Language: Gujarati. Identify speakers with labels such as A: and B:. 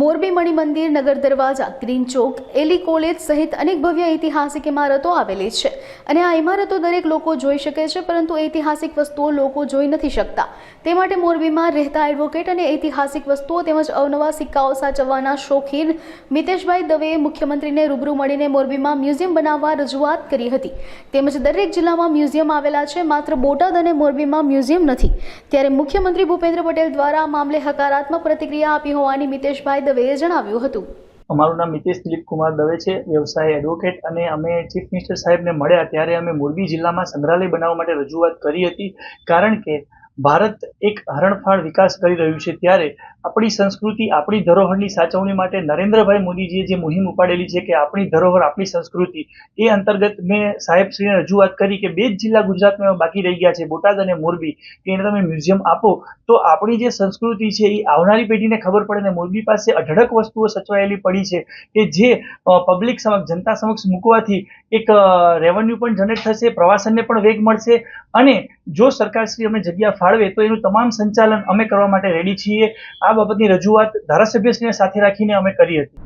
A: મોરબી મણિ મંદિર નગર દરવાજા, ગ્રીન ચોક, એલી કોલેજ સહિત અનેક ભવ્ય ઐતિહાસિક ઇમારતો આવેલી છે. અને આ ઇમારતો દરેક લોકો જોઈ શકે છે, પરંતુ ઐતિહાસિક વસ્તુઓ લોકો જોઈ નથી શકતા. તે માટે મોરબીમાં રહેતા એડવોકેટ અને ઐતિહાસિક વસ્તુઓ તેમજ અવનવા સિક્કાઓ સાચવવાના શોખીન મિતેશભાઈ દવેએ મુખ્યમંત્રીને રૂબરૂ મળીને મોરબીમાં મ્યુઝિયમ બનાવવા રજૂઆત કરી હતી. તેમજ દરેક જિલ્લામાં મ્યુઝિયમ આવેલા છે, માત્ર બોટાદ અને મોરબીમાં મ્યુઝિયમ નથી. ત્યારે મુખ્યમંત્રી ભૂપેન્દ્ર પટેલ દ્વારા આ મામલે હકારાત્મક પ્રતિક્રિયા આપી હોવાની મિતેશભાઈ દવેએ જણાવ્યું હતું.
B: અમારું નામ મિતેશ દિલીપ કુમાર દવે છે, વ્યવસાય એડવોકેટ અને અમે ચીફ મિનિસ્ટર સાહેબને મળ્યા ત્યારે અમે મોરબી જિલ્લામાં સંગ્રહાલય બનાવવા માટે રજૂઆત કરી હતી. કારણ કે ભારત એક હરણફાળ વિકાસ કરી રહ્યું છે ત્યારે આપણી સંસ્કૃતિ, આપણી ધરોહરની સાચવણી માટે નરેન્દ્રભાઈ મોદીજીએ જે મુહિમ ઉપાડેલી છે કે આપણી ધરોહર, આપણી સંસ્કૃતિ, એ અંતર્ગત મેં સાહેબશ્રીને રજૂઆત કરી કે બે જ જિલ્લા ગુજરાતમાં બાકી રહી ગયા છે, બોટાદ અને મોરબી, કે એને તમે મ્યુઝિયમ આપો, તો આપણી જે સંસ્કૃતિ છે એ આવનારી પેઢીને ખબર પડે ને મોરબી પાસે અઢળક વસ્તુઓ સચવાયેલી પડી છે કે જે પબ્લિક સમક્ષ, જનતા સમક્ષ મૂકવાથી એક રેવન્યુ પણ જનરેટ થશે, પ્રવાસનને પણ વેગ મળશે અને જો સરકારશ્રી અમે જગ્યા ફાળવે, તો એનું તમામ સંચાલન અમે કરવા માટે રેડી છીએ. આ બાબતની રજૂઆત ધારાસભ્યશ્રીને સાથે રાખીને અમે કરી હતી.